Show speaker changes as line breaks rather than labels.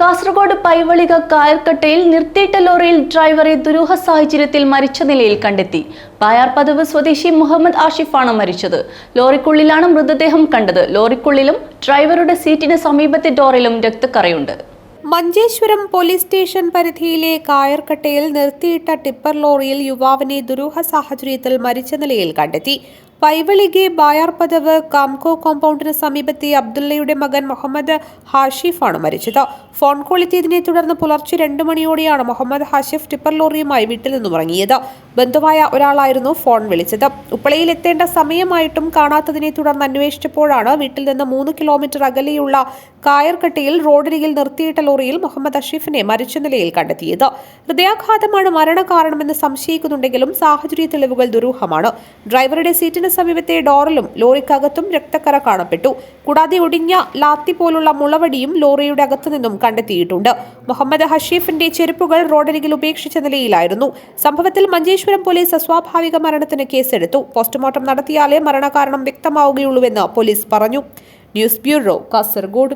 കാസർഗോഡ് പൈവളിക കായർക്കട്ടയിൽ നിർത്തിയിട്ട ലോറിയിൽ ഡ്രൈവറെ ദുരൂഹ സാഹചര്യത്തിൽ മരിച്ച നിലയിൽ കണ്ടെത്തി. പായാർപതിവ് സ്വദേശി മുഹമ്മദ് ആഷിഫാണ് മരിച്ചത്. ലോറിക്കുള്ളിലാണ് മൃതദേഹം കണ്ടത്. ലോറിക്കുള്ളിലും ഡ്രൈവറുടെ സീറ്റിന് സമീപത്തെ ഡോറിലും രക്തക്കറയുണ്ട്.
മഞ്ചേശ്വരം പോലീസ് സ്റ്റേഷൻ പരിധിയിലെ കായർക്കട്ടയിൽ നിർത്തിയിട്ട ടിപ്പർ ലോറിയിൽ യുവാവിനെ ദുരൂഹ സാഹചര്യത്തിൽ മരിച്ച നിലയിൽ കണ്ടെത്തി. പൈവളികെ ബായാർപദവ് കാംകോ കോമ്പൗണ്ടിന് സമീപത്തെ അബ്ദുള്ളയുടെ മകൻ മുഹമ്മദ് ഹാഷിഫാണ് മരിച്ചത്. ഫോൺ കോൾ എത്തിയതിനെ തുടർന്ന് പുലർച്ചെ രണ്ടു മണിയോടെയാണ് മുഹമ്മദ് ഹാഷിഫ് ടിപ്പർ ലോറിയുമായി വീട്ടിൽ നിന്നും ഇറങ്ങിയത് ബന്ധുവായ ഒരാളായിരുന്നു ഫോൺ വിളിച്ചത്. ഉപ്പളയിൽ എത്തേണ്ട സമയമായിട്ടും കാണാത്തതിനെ തുടർന്ന് അന്വേഷിച്ചപ്പോഴാണ് വീട്ടിൽ നിന്ന് മൂന്ന് കിലോമീറ്റർ അകലെയുള്ള കായർക്കട്ടിയിൽ റോഡരികിൽ നിർത്തിയിട്ട ലോറിയിൽ മുഹമ്മദ് അഷീഫിനെ മരിച്ച നിലയിൽ കണ്ടെത്തിയത്. ഹൃദയാഘാതമാണ് മരണകാരണമെന്ന് സംശയിക്കുന്നുണ്ടെങ്കിലും സാഹചര്യ തെളിവുകൾ ദുരൂഹമാണ്. ഡ്രൈവറുടെ സീറ്റിന് സമീപത്തെ ഡോറിലും ലോറിക്കകത്തും രക്തക്കറ കാണപ്പെട്ടു. കൂടാതെ ഒടിഞ്ഞ ലാത്തി പോലുള്ള മുളവടിയും ലോറിയുടെ അകത്തു നിന്നും കണ്ടെത്തിയിട്ടുണ്ട്. മുഹമ്മദ് ഹഷീഫിന്റെ ചെരുപ്പുകൾ റോഡരികിൽ ഉപേക്ഷിച്ച നിലയിലായിരുന്നു. സംഭവത്തിൽ മഞ്ചേശ്വരം പോലീസ് അസ്വാഭാവിക മരണത്തിന് കേസെടുത്തു. പോസ്റ്റ്മോർട്ടം നടത്തിയാലേ മരണകാരണം വ്യക്തമാവുകയുള്ളൂവെന്ന് പോലീസ് പറഞ്ഞു. News bureau Kasaragod.